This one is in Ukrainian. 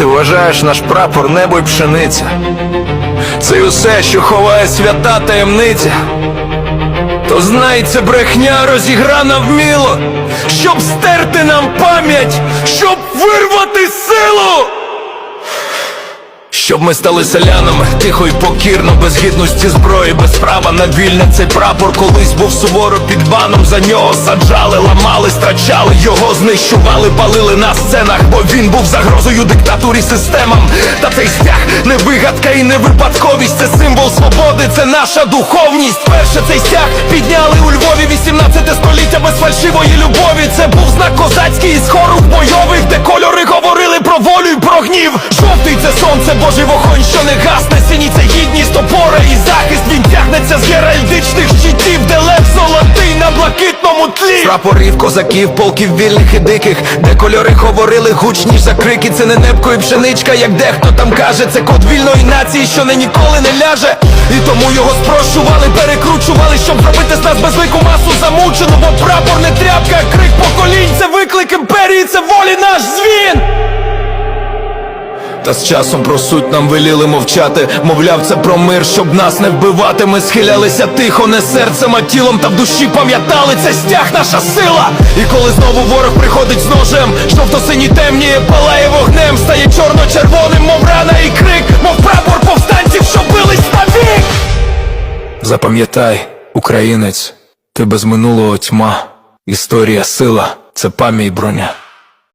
ти вважаєш наш прапор небо й пшениця. Це й усе, що ховає свята таємниця. То знай, це брехня розіграна вміло, щоб стерти нам пам'ять, щоб вирвати силу. Щоб ми стали селянами, тихо й покірно, без гідності зброї, без права на вільне цей прапор колись був суворо під баном. За нього саджали, ламали, страчали його, знищували, палили на сценах, бо він був загрозою диктатурі системам. Та цей стяг не вигадка і не випадковість. Це символ свободи, це наша духовність. Перше цей стяг підняли у Львові 18 століття без фальшивої любові. Це був знак козацький із хору бойових, де кольори говорили про волю й про гнів. Жовтий це сонце, Божий вогонь, що не гасне, синій це гідність, опора і захист. Він тягнеться з геральдичних Прапорів, козаків, полків вільних і диких, де кольори говорили гучніш за крики. Це не небко і пшеничка, як дехто там каже. Це код вільної нації, що не ніколи не ляже. І тому його спрощували, перекручували, щоб зробити з нас безлику масу замучену. Бо прапор не тряпка, крик поколінь. Це виклик імперії, це волі наш дзвін. Та з часом про суть нам веліли мовчати. Мовляв, це про мир, щоб нас не вбивати. Ми схилялися тихо, не серцем, а тілом Та в душі пам'ятали, це стяг наша сила. І коли знову ворог приходить з ножем Жовто-синій темніє, палає вогнем Стає чорно-червоним, мов рана і крик Мов прапор повстанців, що бились навік Запам'ятай, українець, ти без минулого тьма. Історія сила, це пам'ять броня